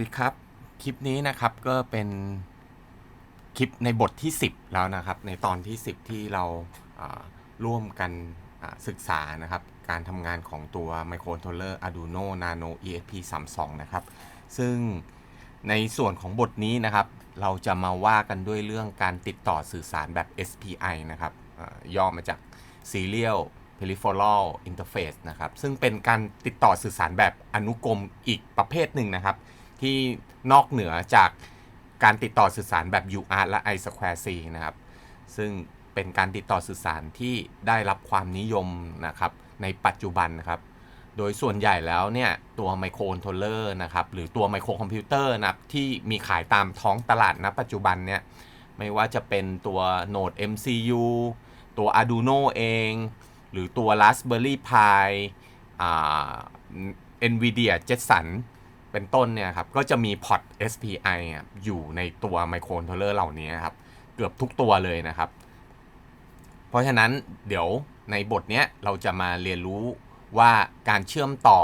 สวัสดีครับคลิปนี้นะครับก็เป็นคลิปในบทที่ 10 แล้วนะครับ ในตอนที่ 10 ที่เราาร่วมกันศึกษานะครับ การทำงานของตัว Microcontroller Arduino Nano ESP 32นะครับ ซึ่งในส่วนของบทนี้นะครับ เราจะมาว่ากันด้วยเรื่องการติดต่อสื่อสารแบบ SPI นะครับย่อมาจาก Serial Peripheral Interface นะครับ ซึ่งเป็นการติดต่อสื่อสารแบบอนุกรมอีกประเภทหนึ่งนะครับ ที่นอกเหนือจากการติดต่อสื่อสารแบบ UART และ I Square C นะครับ ซึ่งเป็นการติดต่อสื่อสารที่ได้รับความนิยมนะครับในปัจจุบันนะครับ โดยส่วนใหญ่แล้วเนี่ยตัวไมโครคอนโทรลเลอร์นะครับหรือตัวไมโครคอมพิวเตอร์นะที่มีขายตามท้องตลาดณปัจจุบันเนี่ยไม่ว่าจะเป็นตัวโนด MCU ตัว Arduino เอง หรือตัว Raspberry Pi อ่า NVIDIA Jetson เป็นต้นเนี่ยครับก็จะมีพอร์ต SPI อะอยู่ในตัวไมโครคอนโทรลเลอร์เหล่านี้ครับเกือบทุกตัวเลยนะครับ เพราะฉะนั้นเดี๋ยวในบทเนี้ยเราจะมาเรียนรู้ว่าการเชื่อมต่อ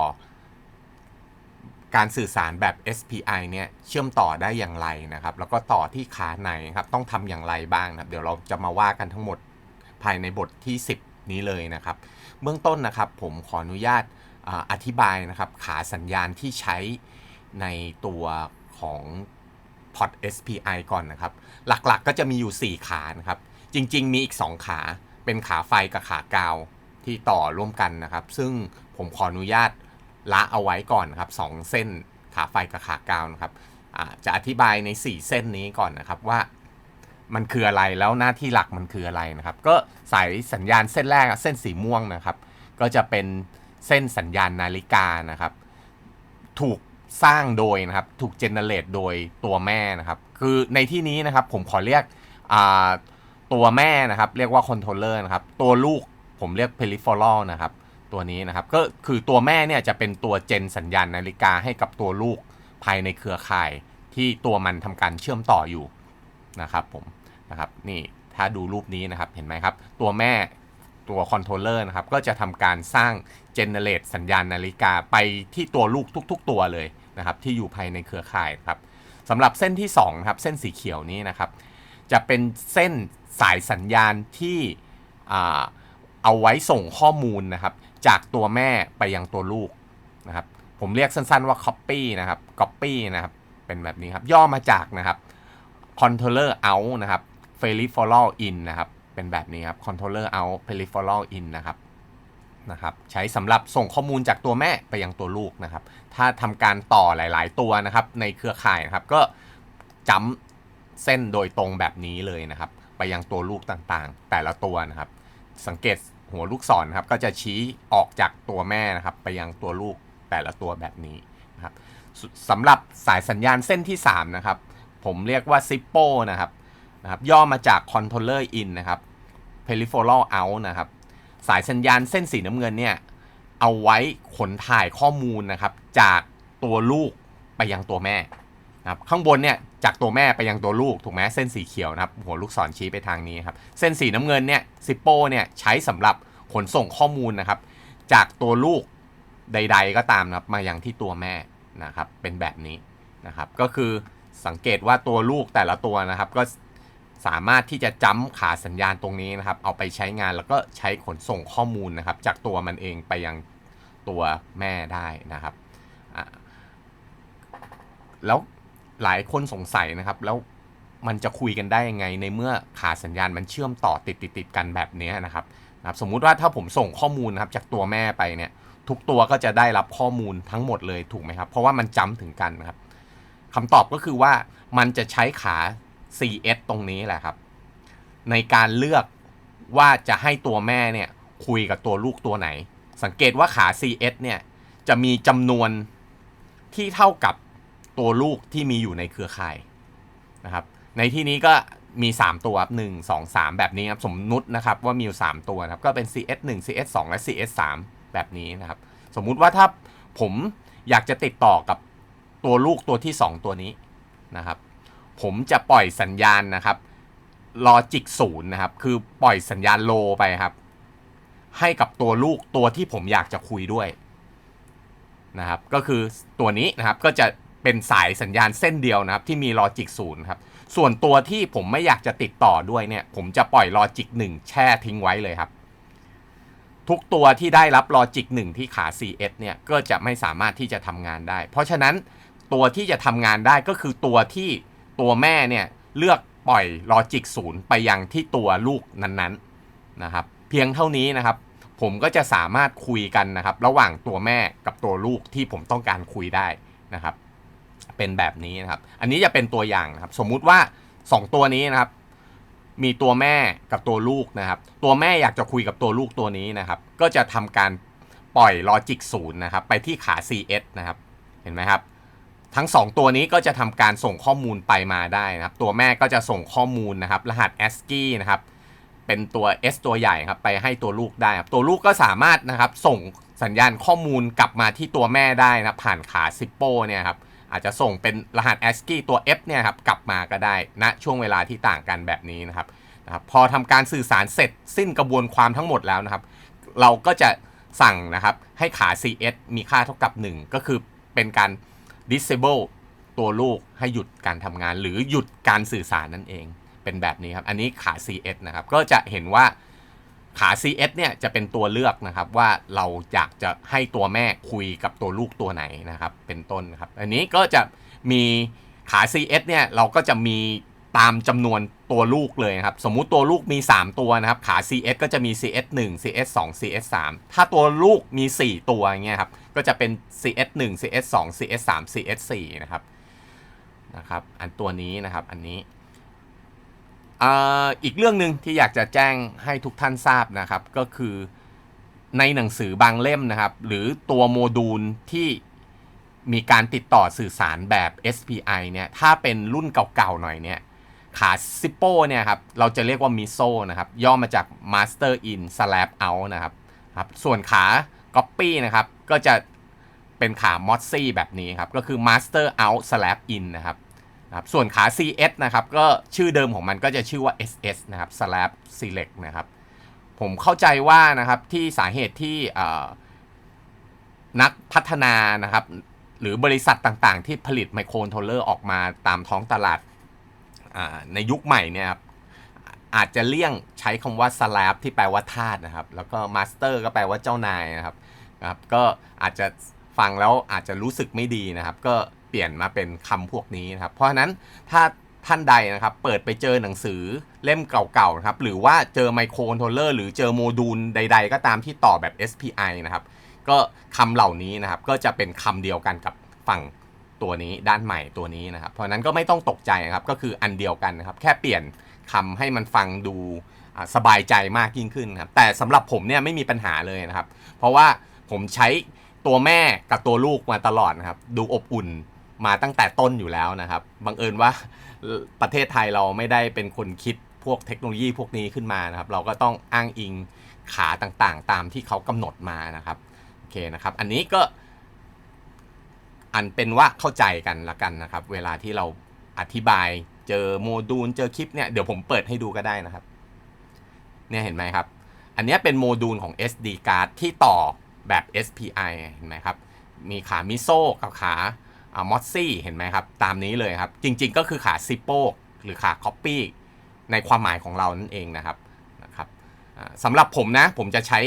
การสื่อสารแบบ SPI เนี่ยเชื่อมต่อได้อย่างไรนะครับ แล้วก็ต่อที่ขาไหนครับต้องทำอย่างไรบ้างนะครับ เดี๋ยวเราจะมาว่ากันทั้งหมดภายในบทที่ 10 นี้เลยนะครับ เบื้องต้นนะครับผมขออนุญาต อธิบายนะครับขาสัญญาณที่ใช้ในตัวของพอร์ต SPI ก่อนนะครับ หลักๆกก็จะมีอยู่ 4 ขานะครับ จริงๆ มีอีก 2 ขาเป็นขาไฟกับขากาวที่ต่อร่วมกันนะครับ ซึ่งผมขออนุญาตละเอาไว้ก่อนนครับ 2 เส้นขาไฟกับขากาวนะครับจะอธิบายใน 4 เส้นนี้ก่อนนะครับว่ามันคืออะไรแล้วหน้าที่หลักมันคืออะไรนะครับ ก็สายสัญญาณเส้นแรกเส้นสีม่วงนะครับ ก็จะเป็น เส้นสัญญาณนาฬิกานะครับ ถูกสร้างโดยนะครับ ถูกเจเนเรตโดยตัวแม่นะครับ คือในที่นี้นะครับผมขอเรียกตัวแม่นะครับ เรียกว่าคอนโทรลเลอร์นะครับ ตัวลูกผมเรียก peripheral นะครับ ตัวนี้นะครับ ก็คือตัวแม่เนี่ยจะเป็นตัวเจนสัญญาณนาฬิกาให้กับตัวลูกภายในเครือข่ายที่ตัวมันทำการเชื่อมต่ออยู่นะครับผมนะครับนี่ถ้าดูรูปนี้นะครับเห็นไหมครับ ตัวแม่ ตัวคอนโทรลเลอร์นะครับก็จะทำการสร้างเจเนเรตสัญญาณนาฬิกาไปที่ตัวลูกทุก ๆ ตัวเลยนะครับที่อยู่ภายในเครือข่ายครับสำหรับเส้นที่2ครับเส้นสีเขียวนี้นะครับจะเป็นเส้นสายสัญญาณที่เอาไว้ส่งข้อมูลนะครับจากตัวแม่ไปยังตัวลูกนะครับผมเรียกสั้นๆว่า copy นะครับ copy นะครับเป็นแบบนี้ครับย่อมาจากนะครับ controller out นะครับ peripheral in นะครับ เป็นแบบนี้ครับ controller out peripheral in นะครับนะครับใช้สำหรับส่งข้อมูลจากตัวแม่ไปยังตัวลูกนะครับ ถ้าทำการต่อหลาย ๆ ตัวนะครับในเครือข่ายนะครับ ก็จำเส้นโดยตรงแบบนี้เลยนะครับ ไปยังตัวลูกต่างๆ แต่ละตัวนะครับ สังเกตหัวลูกศรนะครับก็จะชี้ออกจากตัวแม่นะครับ ไปยังตัวลูกแต่ละตัวแบบนี้นะครับสำหรับสายสัญญาณเส้นที่ 3 นะครับ ผมเรียกว่า SIPPO นะครับ นะครับย่อมาจาก Controller In นะครับ Peripheral Out นะครับ สายสัญญาณเส้นสีน้ำเงินเนี่ยเอาไว้ขนถ่ายข้อมูลนะครับ จากตัวลูกไปยังตัวแม่นะครับข้างบนเนี่ยจากตัวแม่ไปยังตัวลูกถูกไหมเส้นสีเขียวนะครับหัวลูกศรชี้ไปทางนี้ครับเส้นสีน้ำเงินเนี่ยซิปโป้เนี่ยใช้สำหรับขนส่งข้อมูลนะครับ จากตัวลูกใด ๆ ก็ตามนะครับมายังที่ตัวแม่นะครับเป็นแบบนี้นะครับ ก็คือสังเกตว่าตัวลูกแต่ละตัวนะครับ ก็ สามารถที่จะจ้ำขาสัญญาณตรงนี้นะครับ เอาไปใช้งานแล้วก็ใช้ขนส่งข้อมูลนะครับ จากตัวมันเองไปยังตัวแม่ได้นะครับ แล้วหลายคนสงสัยนะครับแล้วมันจะคุยกันได้ยังไงในเมื่อขาสัญญาณมันเชื่อมต่อติดติดติดกันแบบนี้นะครับนะครับ สมมุติว่าถ้าผมส่งข้อมูลนะครับจากตัวแม่ไปเนี่ย ทุกตัวก็จะได้รับข้อมูลทั้งหมดเลยถูกไหมครับ เพราะว่ามันจำถึงกันนะครับคำตอบก็คือว่ามันจะใช้ขา CS ตรงนี้แหละครับ ในการเลือกว่าจะให้ตัวแม่เนี่ยคุยกับตัวลูกตัวไหน สังเกตว่าขา CS เนี่ยจะมีจำนวนที่เท่ากับตัวลูกที่มีอยู่ในเครือข่ายนะครับ ในที่นี้ก็มี 3 ตัวครับ1 2 3แบบนี้ครับ สมมุตินะครับว่ามีอยู่ 3 ตัวนะครับ ก็เป็น CS 1 CS 2 และ CS 3แบบนี้นะครับ สมมุติว่าถ้าผมอยากจะติดต่อกับตัวลูกตัวที่ 2 ตัวนี้นะครับ ผมจะปล่อยสัญญาณนะครับลอจิกศูนย์นะครับ คือปล่อยสัญญาณโลไปครับ ให้กับตัวลูกตัวที่ผมอยากจะคุยด้วยนะครับ ก็คือตัวนี้นะครับก็จะเป็นสายสัญญาณเส้นเดียวนะครับ ที่มีลอจิกศูนย์ครับ ส่วนตัวที่ผมไม่อยากจะติดต่อด้วยเนี่ย ผมจะปล่อยลอจิกหนึ่งแช่ทิ้งไว้เลยครับ ทุกตัวที่ได้รับลอจิกหนึ่งที่ขา CS เนี่ย ก็จะไม่สามารถที่จะทำงานได้ เพราะฉะนั้นตัวที่จะทำงานได้ก็คือตัวที่ ตัวแม่เนี่ยเลือกปล่อยลอจิกศูนย์ไปยังที่ตัวลูกนั้นๆนะครับ เพียงเท่านี้นะครับ ผมก็จะสามารถคุยกันนะครับ ระหว่างตัวแม่กับตัวลูกที่ผมต้องการคุยได้นะครับ เป็นแบบนี้นะครับ อันนี้จะเป็นตัวอย่างนะครับ สมมุติว่า 2 ตัวนี้นะครับ มีตัวแม่กับตัวลูกนะครับ ตัวแม่อยากจะคุยกับตัวลูกตัวนี้นะครับ ก็จะทำการปล่อยลอจิกศูนย์นะครับ ไปที่ขา CS นะครับ เห็นไหมครับ ทั้ง 2 ตัวนี้ก็จะทำการส่งข้อมูลไปมาได้นะครับ ตัวแม่ก็จะส่งข้อมูลนะครับ รหัส ASCII นะครับ เป็นตัว S ตัวใหญ่ครับ ไปให้ตัวลูกได้ครับ ตัวลูกก็สามารถนะครับ ส่งสัญญาณข้อมูลกลับมาที่ตัวแม่ได้นะครับผ่านขาซิปโป้เนี่ยครับ อาจจะส่งเป็นรหัส ASCII ตัว F เนี่ยครับ กลับมาก็ได้ณนะช่วงเวลาที่ต่างกันแบบนี้นะครับนะครับ พอทำการสื่อสารเสร็จสิ้นกระบวนความทั้งหมดแล้วนะครับ เราก็จะสั่งนะครับให้ขา CS มีค่าเท่ากับ 1 ก็คือเป็นการ disable ตัวลูกให้หยุดการทำงาน หรือหยุดการสื่อสารนั่นเอง เป็นแบบนี้ครับ อันนี้ขา CS นะครับ ก็จะเห็นว่าขา CS เนี่ยจะเป็นตัวเลือกนะครับว่าเราอยากจะให้ตัวแม่คุยกับตัวลูกตัวไหนนะครับ เป็นต้นนครับ อันนี้ก็จะมีขา CS เนี่ยเราก็จะมี ตามจำนวนตัวลูกเลยนะครับ สมมุติตัวลูกมี 3 ตัวนะครับ ขา CS ก็จะมี CS 1 CS 2 CS 3ถ้าตัวลูกมี 4 ตัวอย่างเงี้ยครับ ก็จะเป็น CS 1 CS 2 CS 3 CS 4นะครับ นะครับ อันตัวนี้นะครับ อันนี้ อีกเรื่องหนึ่งที่อยากจะแจ้งให้ทุกท่านทราบนะครับ ก็คือในหนังสือบางเล่มนะครับ หรือตัวโมดูลที่มีการติดต่อสื่อสารแบบ SPI เนี่ย ถ้าเป็นรุ่นเก่าๆหน่อยเนี่ย ขาซิปโป้เนี่ยครับเราจะเรียกว่ามิโซนะครับย่อมาจาก Master In Slap Out นะครับครับส่วนขา Copy นะครับก็จะเป็นขา m o d ซี่แบบนี้ครับก็คือ Master Out Slap In นะครับนะครับส่วนขา CS นะครับก็ชื่อเดิมของมันก็จะชื่อว่า SS นะครับ Slap Select นะครับผมเข้าใจว่านะครับที่สาเหตุที่นักพัฒนานะครับหรือบริษัทต่างๆ ที่ผลิตไมโครโทรเลอร์ออกมาตามท้องตลาด ในยุคใหม่เนี่ยครับอาจจะเลี่ยงใช้คำว่า slab ที่แปลว่าทาสนะครับ แล้วก็ master ก็แปลว่าเจ้านายนะครับครับก็อาจจะฟังแล้วอาจจะรู้สึกไม่ดีนะครับ ก็เปลี่ยนมาเป็นคำพวกนี้นะครับ เพราะฉะนั้นถ้าท่านใดนะครับ เปิดไปเจอหนังสือเล่มเก่าๆนะครับ หรือว่าเจอไมโครโทรเลอร์หรือเจอโมดูลใด ๆ ก็ตามที่ต่อแบบ SPI นะครับ ก็คำเหล่านี้นะครับ ก็จะเป็นคำเดียวกันกับฝั่ง ตัวนี้ด้านใหม่ตัวนี้นะครับ เพราะนั้นก็ไม่ต้องตกใจครับก็คืออันเดียวกันนะครับ แค่เปลี่ยนคำให้มันฟังดูสบายใจมากยิ่งขึ้นครับ แต่สำหรับผมเนี่ยไม่มีปัญหาเลยนะครับ เพราะว่าผมใช้ตัวแม่กับตัวลูกมาตลอดนะครับ ดูอบอุ่นมาตั้งแต่ต้นอยู่แล้วนะครับบังเอิญว่าประเทศไทยเราไม่ได้เป็นคนคิดพวกเทคโนโลยีพวกนี้ขึ้นมานะครับ เราก็ต้องอ้างอิงขาต่างๆ ตามที่เขากำหนดมานะครับโอเคนะครับ อันนี้ก็ อันเป็นว่าเข้าใจกันละกันนะครับ เวลาที่เราอธิบายเจอโมดูลเจอคลิปเนี่ยเดี๋ยวผมเปิดให้ดูก็ได้นะครับ เนี่ยเห็นไหมครับ อันนี้เป็นโมดูลของ SD card ที่ต่อแบบ SPI เห็นไหมครับ มีขามิโซกับขามอสซี่เห็นไหมครับ ตามนี้เลยครับ จริงๆก็คือขาซิปโปหรือขาคอปปี้ในความหมายของเรานั่นเองนะครับนะครับสำหรับผมนะผมจะใช้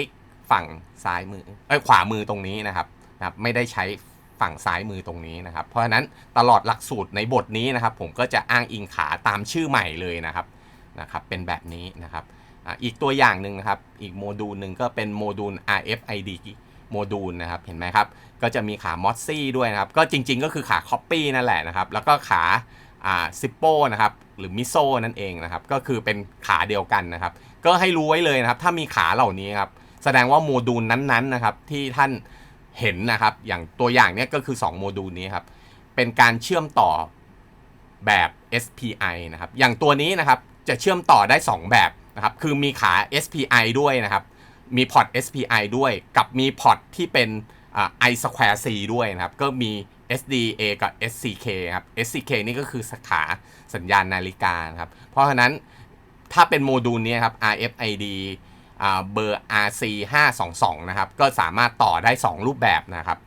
ฝั่งซ้ายมือเอ้ยขวามือตรงนี้นะครับนะครับ ไม่ได้ใช้ ฝั่งซ้ายมือตรงนี้นะครับ เพราะฉะนั้นตลอดหลักสูตรในบทนี้นะครับ ผมก็จะอ้างอิงขาตามชื่อใหม่เลยนะครับนะครับ เป็นแบบนี้นะครับอีกตัวอย่างหนึ่งนะครับ อีกโมดูลหนึ่งก็เป็นโมดูล RFID โมดูลนะครับ เห็นไหมครับ ก็จะมีขามอสซี่ด้วยนะครับ ก็จริง ๆ ก็คือขา Copy นั่นแหละนะครับ แล้วก็ขาซิปโป้นะครับ หรือมิโซนั่นเองนะครับ ก็คือเป็นขาเดียวกันนะครับ ก็ให้รู้ไว้เลยนะครับ ถ้ามีขาเหล่านี้ครับ แสดงว่าโมดูลนั้นๆนะครับ ที่ท่าน เห็นนะครับ อย่างตัวอย่างนี้ก็คือ 2 โมดูลนี้ครับ เป็นการเชื่อมต่อแบบ SPI นะครับ อย่างตัวนี้นะครับจะเชื่อมต่อได้ 2 แบบนะครับ คือมีขา SPI ด้วยนะครับ มีพอร์ต SPI ด้วย กับมีพอร์ตที่เป็นอ่า I square C ด้วยนะครับ ก็มี SDA กับ SCK ครับ SCK นี่ก็คือสขาสัญญาณนาฬิกานะครับ เพราะฉะนั้นถ้าเป็นโมดูลนี้ครับ RFID เบอร์ RC 522นะครับ ก็สามารถต่อได้ 2 รูปแบบนะครับ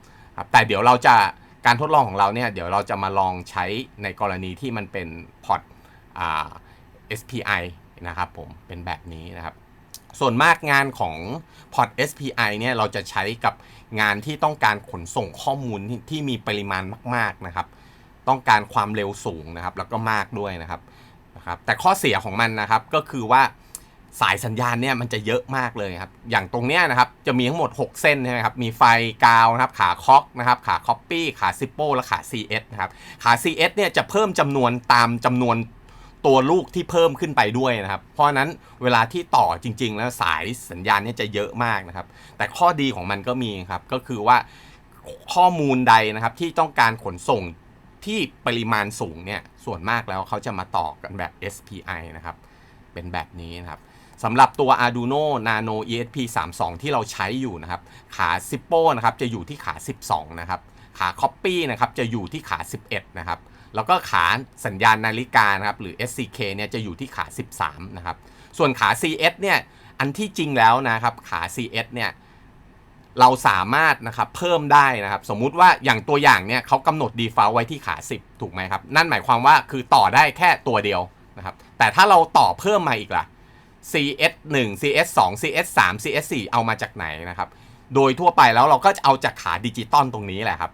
แต่เดี๋ยวเราจะการทดลองของเราเนี่ย เดี๋ยวเราจะมาลองใช้ในกรณีที่มันเป็นพอร์ต SPI นะครับผม เป็นแบบนี้นะครับ ส่วนมากงานของพอร์ต SPI เนี่ยเราจะใช้กับงานที่ต้องการขนส่งข้อมูลที่ที่มีปริมาณมาก ๆนะครับ ต้องการความเร็วสูงนะครับ แล้วก็มากด้วยนะครับนะครับ แต่ข้อเสียของมันนะครับก็คือว่า สายสัญญาณเนี่ยมันจะเยอะมากเลยครับ อย่างตรงเนี้ยนะครับจะมีทั้งหมด 6 เส้นใช่ไหมครับ มีไฟกาวนะครับขาคอกนะครับขาคอปปี้ขาซิปโปและขา CS นะครับขา CS เนี่ยจะเพิ่มจำนวนตามจำนวนตัวลูกที่เพิ่มขึ้นไปด้วยนะครับ เพราะนั้นเวลาที่ต่อจริง ๆ แล้วสายสัญญาณเนี่ยจะเยอะมากนะครับ แต่ข้อดีของมันก็มีครับก็คือว่าข้อมูลใดนะครับที่ต้องการขนส่งที่ปริมาณสูงเนี่ยส่วนมากแล้วเขาจะมาต่อกันแบบ SPI นะครับเป็นแบบนี้นะครับ สำหรับตัว Arduino Nano ESP 3 2ที่เราใช้อยู่นะครับ ขา s i p p o นะครับจะอยู่ที่ขา 12 นะครับ ขา Copy นะครับจะอยู่ที่ขา 11 นะครับ แล้วก็ขาสัญญาณนาฬิกานะครับหรือ SCK เนี่ยจะอยู่ที่ขา 13 นะครับ ส่วนขา CS เนี่ยอันที่จริงแล้วนะครับขา CS เนี่ยเราสามารถนะครับเพิ่มได้นะครับสมมุติว่าอย่างตัวอย่างเนี่ยเขากำหนด default ไว้ที่ขา 10 ถูกไหมครับ นั่นหมายความว่าคือต่อได้แค่ตัวเดียวนะครับแต่ถ้าเราต่อเพิ่มมาอีกล่ะ CS 1 CS 2 CS 3 CS 4เอามาจากไหนนะครับ โดยทั่วไปแล้วเราก็จะเอาจากขาดิจิตอลตรงนี้แหละครับ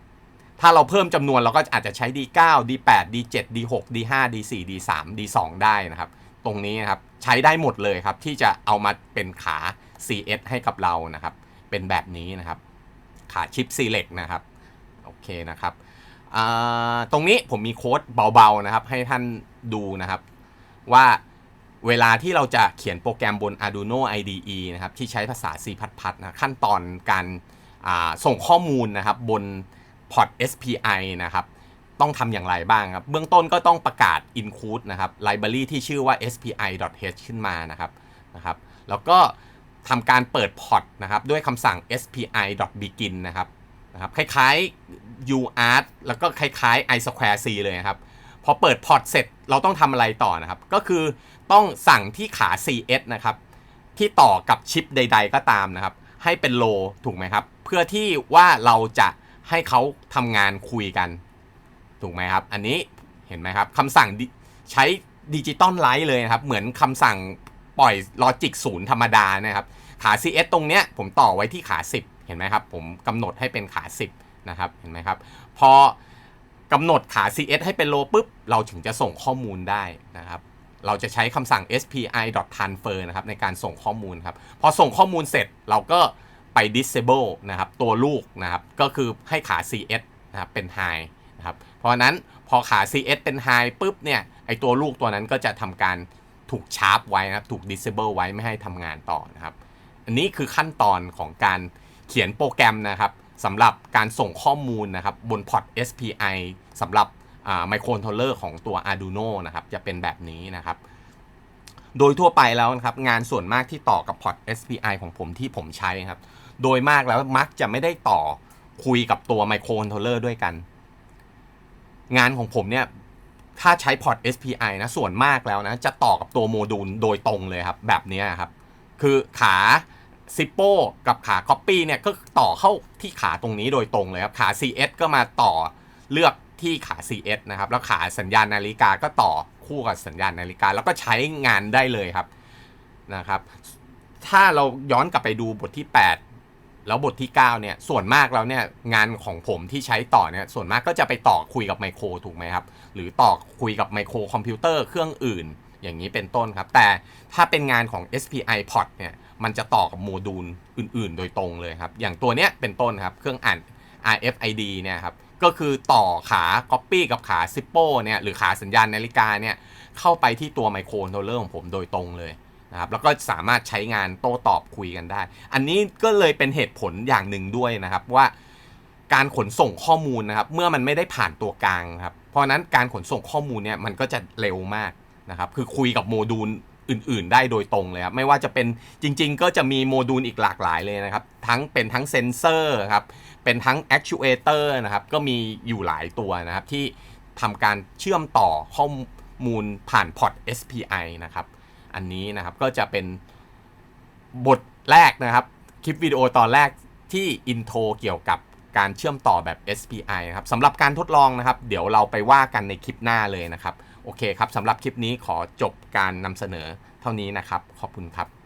ถ้าเราเพิ่มจำนวนเราก็อาจจะใช้ D9 D8 D7 D6 D5 D4 D3 D2 ได้นะครับ ตรงนี้นะครับใช้ได้หมดเลยครับ ที่จะเอามาเป็นขา CS ให้กับเรานะครับ เป็นแบบนี้นะครับ ขาชิป Select นะครับ โอเคนะครับตรงนี้ผมมีโค้ดเบาๆนะครับ ให้ท่านดูนะครับ ว่า เวลาที่เราจะเขียนโปรแกรมบน Arduino IDE นะครับที่ใช้ภาษา C++ นะขั้นตอนการาส่งข้อมูลนะครับบนพอร์ต SPI นะครับต้องทำอย่างไรบ้างครับ เบื้องต้นก็ต้องประกาศ include นะครับ library ที่ชื่อว่า spi.h ขึ้นมานะครับนะครับ แล้วก็ทำการเปิดพอร์ตนะครับด้วยคำสั่ง spi.begin นะครับนะครับคล้ายๆ uart แล้วก็คล้ายๆ i square c เลยนะครับ อเปิดพอร์ตเสร็จเราต้องทำอะไรต่อนะครับ ก็คือต้องสั่งที่ขา CS นะครับ ที่ต่อกับชิปใด ๆ ก็ตามนะครับ ให้เป็นโลถูกไหมครับ เพื่อที่ว่าเราจะให้เขาทำงานคุยกันถูกไหมครับ อันนี้เห็นไหมครับคำสั่งใช้ดิจิตอลไลท์เลยนะครับ เหมือนคำสั่งปล่อยลอจิกศูนย์ธรรมดานะครับ ขา CS ตรงเนี้ยผมต่อไว้ที่ขา 10 เห็นไหมครับ ผมกำหนดให้เป็นขา 10 นะครับ เห็นไหมครับ พอ กำหนดขา CS ให้เป็นโลปุ๊บ เราถึงจะส่งข้อมูลได้นะครับ เราจะใช้คำสั่ง spi.transfer นะครับในการส่งข้อมูลครับ พอส่งข้อมูลเสร็จเราก็ไป disable นะครับตัวลูกนะครับ ก็คือให้ขา CS นะครับเป็น high นะครับ เพราะนั้นพอขา CS เป็น high ปุ๊บเนี่ยไอตัวลูกตัวนั้นก็จะทำการถูกชาร์ปไว้นะครับ ถูก disable ไว้ไม่ให้ทำงานต่อนะครับ อันนี้คือขั้นตอนของการเขียนโปรแกรมนะครับ สำหรับการส่งข้อมูลนะครับบนพอร์ต SPI สำหรับไมโครคอนโทรลเลอร์ของตัว Arduino นะครับจะเป็นแบบนี้นะครับ โดยทั่วไปแล้วนะครับงานส่วนมากที่ต่อกับพอร์ต SPI ของผมที่ผมใช้ครับโดยมากแล้วมักจะไม่ได้ต่อคุยกับตัวไมโครคอนโทรลเลอร์ด้วยกัน งานของผมเนี่ยถ้าใช้พอร์ต SPI นะส่วนมากแล้วนะจะต่อกับตัวโมดูลโดยตรงเลยครับแบบนี้ครับคือขา ซิปโปกับขา Copy เนี่ยก็ต่อเข้าที่ขาตรงนี้โดยตรงเลยครับ ขา CS ก็มาต่อเลือกที่ขา CS นะครับ แล้วขาสัญญาณนาฬิกาก็ต่อคู่กับสัญญาณนาฬิกา แล้วก็ใช้งานได้เลยครับนะครับ ถ้าเราย้อนกลับไปดูบทที่ 8 แล้วบทที่ 9 เนี่ย ส่วนมากแล้วเนี่ยงานของผมที่ใช้ต่อเนี่ยส่วนมากก็จะไปต่อคุยกับไมโครถูกไหมครับ หรือต่อคุยกับไมโครคอมพิวเตอร์เครื่องอื่น อย่างนี้เป็นต้นครับ แต่ถ้าเป็นงานของ SPI port เนี่ย มันจะต่อกับโมดูลอื่น ๆ โดยตรงเลยครับ อย่างตัวเนี้ยเป็นต้นครับ เครื่องอ่าน RFID เนี่ยครับ ก็คือต่อขา Copy กับขา s i p p o เนี่ยหรือขาสัญญาณนาฬิกาเนี่ยเข้าไปที่ตัวไมโครคอนโทรลเลอร์ของผมโดยตรงเลยนะครับแล้วก็สามารถใช้งานโต้ตอบคุยกันได้ อันนี้ก็เลยเป็นเหตุผลอย่างหนึ่งด้วยนะครับว่าการขนส่งข้อมูลนะครับเมื่อมันไม่ได้ผ่านตัวกลางครับเพราะนั้นการขนส่งข้อมูลเนี่ยมันก็จะเร็วมากนะครับคือคุยกับโมดูล อื่น ๆ ได้โดยตรงเลยครับไม่ว่าจะเป็นจริง ๆ ก็จะมีโมดูลอีกหลากหลายเลยนะครับ ทั้งเป็นทั้งเซนเซอร์ครับเป็นทั้ง actuator นะครับก็มีอยู่หลายตัวนะครับที่ทำการเชื่อมต่อข้อมูลผ่านพอร์ต SPI นะครับ อันนี้นะครับก็จะเป็นบทแรกนะครับ คลิปวิดีโอตอนแรกที่อินโทรเกี่ยวกับการเชื่อมต่อแบบ SPI นะครับสำหรับการทดลองนะครับ เดี๋ยวเราไปว่ากันในคลิปหน้าเลยนะครับ โอเคครับสำหรับคลิปนี้ขอจบการนำเสนอเท่านี้นะครับ ขอบคุณครับ